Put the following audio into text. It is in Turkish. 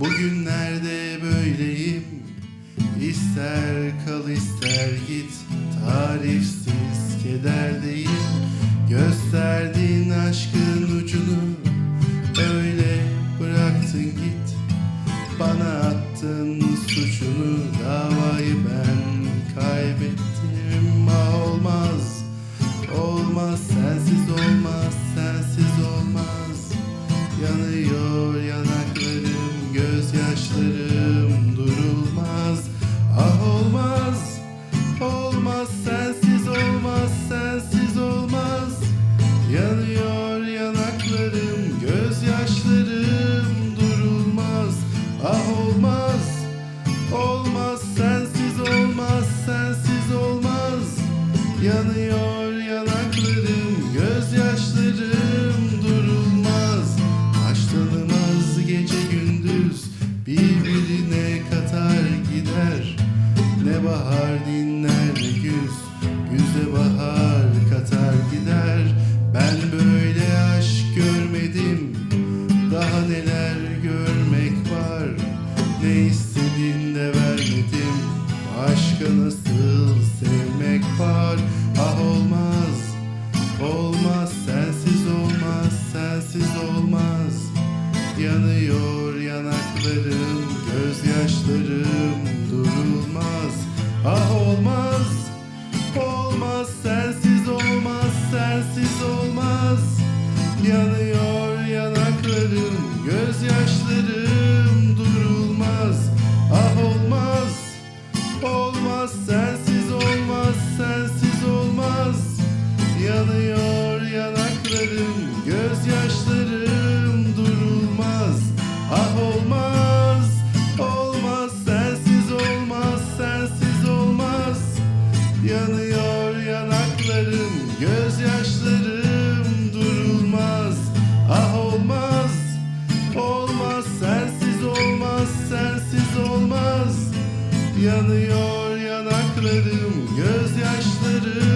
Bugünlerde böyleyim. İster kal ister git. Tarifsiz kederdeyim. Gösterdiğin aşkın ucunu. Öyle bıraktın git. Bana attın suçunu. Davayı ben kaybettim. Ah olmaz. Olmaz. Sensiz olmaz olmaz sensiz olmaz sensiz olmaz. Yanıyor yanaklarım gözyaşlarım durulmaz. Aşk tanımaz gece gündüz birbirine katar gider. Ne bahar dinler ne güz güze bahar katar gider. Ben böyle aşk görmedim daha neler Aşka nasıl sevmek var? Ah olmaz. Olmaz. Sensiz olmaz. Sensiz olmaz. Yanıyor yanaklarım gözyaşlarım durulmaz. Ah olmaz. Olmaz. Sensiz olmaz. Sensiz olmaz. Yanıyor yanaklarım gözyaşlarım Yanıyor yanaklarım, gözyaşlarım.